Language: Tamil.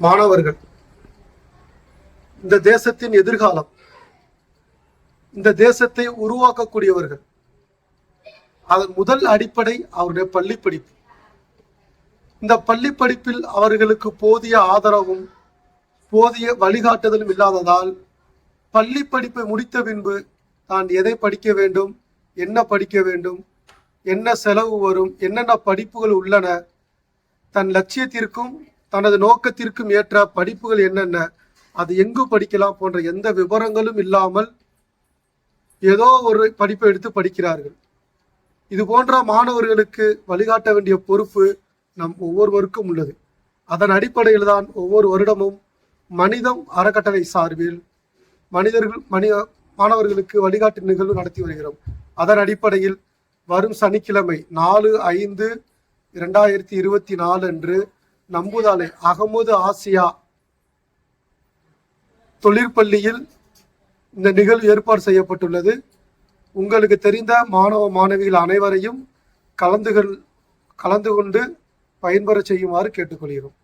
மாணவர்கள். இந்த தேசத்தின் எதிர்காலம் இந்த தேசத்தை உருவாக்கக்கூடியவர்கள் அதன் முதல் அடிப்படை அவருடைய பள்ளி படிப்பு. இந்த பள்ளி படிப்பில் அவர்களுக்கு போதிய ஆதரவும் போதிய வழிகாட்டுதலும் இல்லாததால் பள்ளி படிப்பை முடித்த பின்பு தான் எதை படிக்க வேண்டும் என்ன படிக்க வேண்டும் என்ன செலவு வரும் என்னென்ன படிப்புகள் உள்ளன தன் லட்சியத்திற்கும் தனது நோக்கத்திற்கும் ஏற்ற படிப்புகள் என்னென்ன அது எங்கு படிக்கலாம் போன்ற எந்த விவரங்களும் இல்லாமல் ஏதோ ஒரு படிப்பை எடுத்து படிக்கிறார்கள். இது போன்ற மாணவர்களுக்கு வழிகாட்ட வேண்டிய பொறுப்பு நம் ஒவ்வொருவருக்கும் உள்ளது. அதன் அடிப்படையில் தான் ஒவ்வொரு வருடமும் மனிதம் அறக்கட்டளை சார்பில் மனிதர்கள் மனி மாணவர்களுக்கு வழிகாட்டு நிகழ்வு நடத்தி வருகிறோம். அதன் அடிப்படையில் வரும் சனிக்கிழமை நாலு ஐந்து இரண்டாயிரத்தி இருபத்தி நாலு அன்று நம்புதாலை அகமது ஆசியா தொழிற்பள்ளியில் இந்த நிகழ்வு ஏற்பாடு செய்யப்பட்டுள்ளது. உங்களுக்கு தெரிந்த மாணவ மாணவிகள் அனைவரையும் கலந்துகள் கலந்து கொண்டு பயன்பெற செய்யுமாறு கேட்டுக்கொள்கிறோம்.